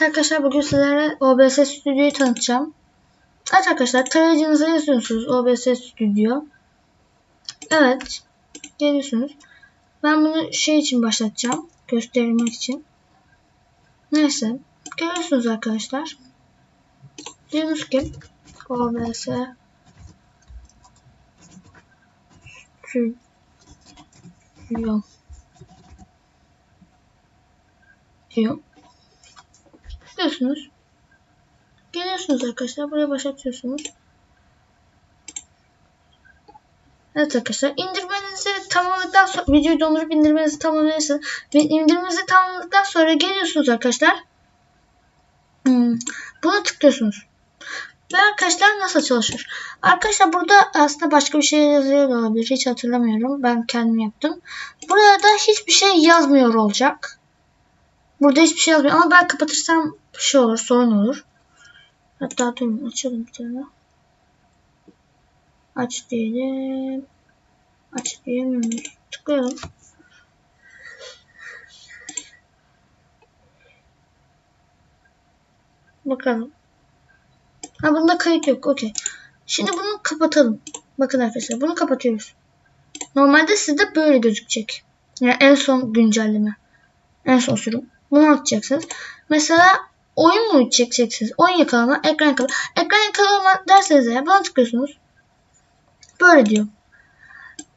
Evet arkadaşlar bugün sizlere OBS Studio'yu tanıtacağım. Evet arkadaşlar tarayıcınıza yazıyorsunuz OBS Studio. Evet. Geliyorsunuz. Ben bunu şey için başlatacağım. Göstermek için. Neyse. Görüyorsunuz arkadaşlar. Diyorsunuz ki OBS Studio diyor. Tıklıyorsunuz. Geliyorsunuz arkadaşlar. Buraya başlatıyorsunuz. Evet arkadaşlar indirmenizi tamamladıktan sonra videoyu dondurup indirmenizi tamamlayırsınız. Ve indirmenizi tamamladıktan sonra geliyorsunuz arkadaşlar. Hmm, buna tıklıyorsunuz. Ve arkadaşlar nasıl çalışır? Arkadaşlar burada aslında başka bir şey yazıyor da olabilir. Hiç hatırlamıyorum. Ben kendim yaptım. Burada hiçbir şey yazmıyor olacak. Burada hiçbir şey yazmıyor. Ama ben kapatırsam bir şey olur. Sorun olur. Hatta durun. Açalım bir tane. Aç diyelim. Aç diyemiyoruz. Tıklayalım. Bakalım. Ha bunda kayıt yok. Okey. Şimdi bunu kapatalım. Bakın arkadaşlar bunu kapatıyoruz. Normalde sizde böyle gözükecek. Yani en son güncelleme. En son sürüm. Bunu atacaksınız. Mesela oyun mu çekeceksiniz? Oyun yakalama, ekran yakalama. Ekran yakalama derseniz eğer buna tıklıyorsunuz. Böyle diyor.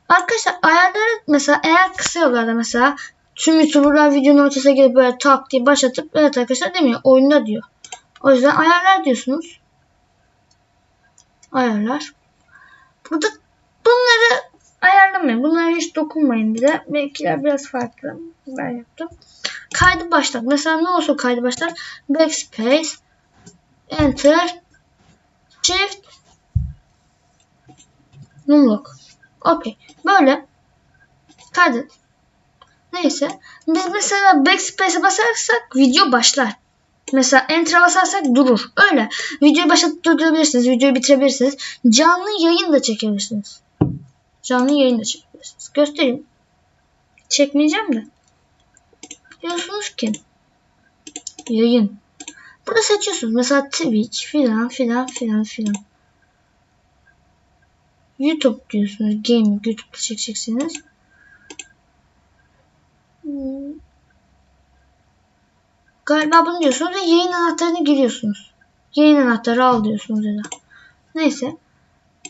Arkadaşlar ayarları mesela eğer kısa yollarda mesela tüm YouTuber'lar videonun ortasına gelip böyle tak diye başlatıp evet arkadaşlar demiyor. Oyunda diyor. O yüzden ayarlar diyorsunuz. Ayarlar. Burada bunları ayarlamayın. Bunlara hiç dokunmayın bile. Benimkiler biraz farklı. Ben yaptım. Kaydı başlat. Mesela ne olsun kaydı başlat? Backspace, Enter, Shift, Numlock. Okey. Böyle kaydet. Neyse. Biz mesela backspace'e basarsak video başlar. Mesela enter'a basarsak durur. Öyle. Videoyu başlatıp durdurabilirsiniz. Videoyu bitirebilirsiniz. Canlı yayın da çekebilirsiniz. Canlı yayın da çekebilirsiniz. Göstereyim. Çekmeyeceğim de. Diyorsunuz yayın. Burada seçiyorsunuz. Mesela Twitch filan filan filan filan. YouTube diyorsunuz. Gaming YouTube'da çekeceksiniz. Hmm. Galiba bunu diyorsunuz ve yayın anahtarını giriyorsunuz. Yayın anahtarı al diyorsunuz ya da. Neyse.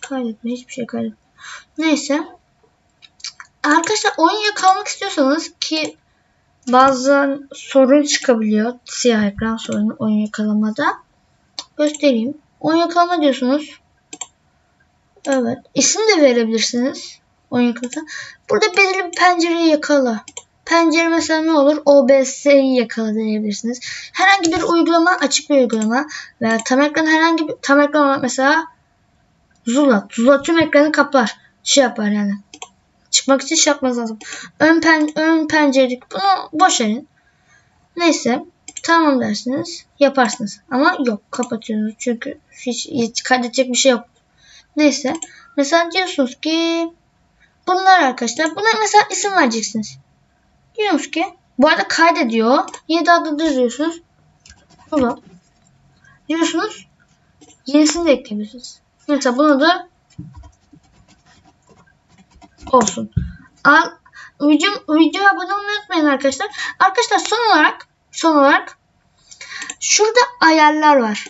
Kaydetme. Hiçbir şey kaydetme. Neyse. Arkadaşlar oyun yakalamak istiyorsanız ki bazen sorun çıkabiliyor. Siyah ekran sorunu oyun yakalamada. Göstereyim. Oyun yakalama diyorsunuz. Evet. İsim de verebilirsiniz. Oyun yakalama. Burada belirli bir pencereyi yakala. Pencere mesela ne olur? OBS'yi yakala diyebilirsiniz. Herhangi bir uygulama, açık bir uygulama veya tam ekran herhangi bir tam ekran mesela Zula. Zula tüm ekranı kaplar. Şey yapar yani. Çıkmak için şey yapmanız lazım. Ön, pen, ön pencerelik bunu boş. Neyse. Tamam dersiniz. Yaparsınız. Ama yok. Kapatıyorsunuz. Çünkü hiç, kaydedecek bir şey yok. Neyse. Mesela diyorsunuz ki bunlar arkadaşlar. Buna mesela isim vereceksiniz. Diyorsunuz ki bu arada kaydediyor. 7 adıdır diyorsunuz. Bunu diyorsunuz. Yenisini de ekleyebilirsiniz. Mesela bunu da olsun. Al, video, videoya abone olmayı unutmayın arkadaşlar. Arkadaşlar son olarak son olarak şurada ayarlar var.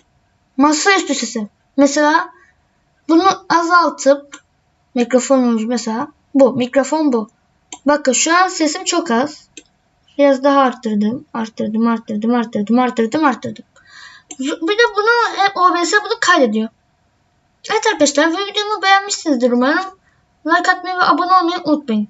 Masaüstü sesi. Mesela bunu azaltıp mikrofonumuz mesela bu. Mikrofon bu. Bakın şu an sesim çok az. Biraz daha arttırdım. Arttırdım, arttırdım, arttırdım, arttırdım, arttırdım. Bir de bunu hep OBS bunu kaydediyor. Evet arkadaşlar videomu beğenmişsinizdir umarım. Like atmayı ve abone olmayı unutmayın.